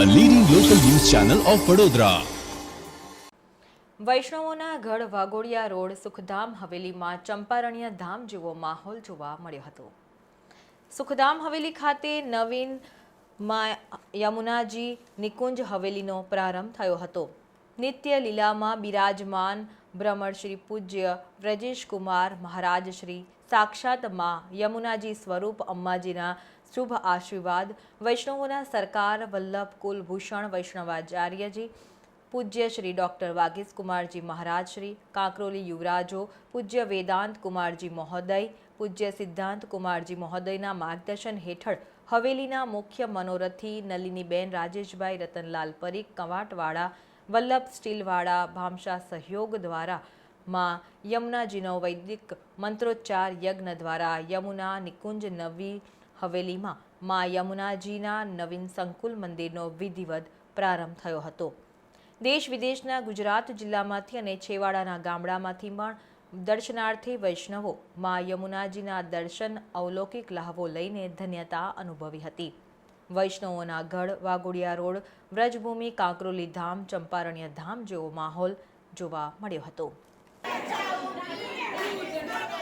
Channel of Vadodara વૈષ્ણવોના ગઢ Waghodia road, Sukhdham, હવેલીમાં ચંપારણ્ય ધામ જેવો માહોલ જોવા મળ્યો હતો. સુખધામ, હવેલી ખાતે નવીનમાં યમુનાજી નિકુંજ હવેલીનો પ્રારંભ થયો હતો. નિત્ય લીલામાં બિરાજમાન ભ્રમણ શ્રી પૂજ્ય વ્રજેશ કુમાર મહારાજ શ્રી સાક્ષાતમાં યમુનાજી સ્વરૂપ અંબાજીના શુભ આશીર્વાદ. વૈષ્ણવોના સરકાર વલ્લભ કુલભૂષણ વૈષ્ણવાચાર્યજી, પૂજ્ય શ્રી ડૉક્ટર વાગીસ કુમારજી મહારાજ શ્રી, કાંકરોલી યુવરાજો, પૂજ્ય વેદાંત કુમારજી મહોદય, પૂજ્ય સિદ્ધાંત કુમારજી મહોદયના માર્ગદર્શન હેઠળ હવેલીના મુખ્ય મનોરથી નલિનીબેન રાજેશભાઈ, રતનલાલ પરીખ, કવાટવાળા, વલ્લભ સ્ટીલવાળા ભામશા સહયોગ દ્વારા માં યમુનાજીનો વૈદિક મંત્રોચ્ચાર યજ્ઞ દ્વારા યમુના નિકુંજ નવી હવેલીમાં માં યમુનાજીના નવીન સંકુલ મંદિરનો વિધિવત પ્રારંભ થયો હતો. દેશ વિદેશના ગુજરાત જિલ્લામાંથી અને છેવાડાના ગામડામાંથી પણ દર્શનાર્થી વૈષ્ણવો મા યમુનાજીના દર્શન અવલૌકિક લાહવો લઈને ધન્યતા અનુભવી હતી. વૈષ્ણવોના ગઢ, વાઘોડિયા રોડ, વ્રજભૂમિ, કાંકરોલી ધામ, ચંપારણ્ય ધામ જેવો માહોલ જોવા મળ્યો હતો. Thank you.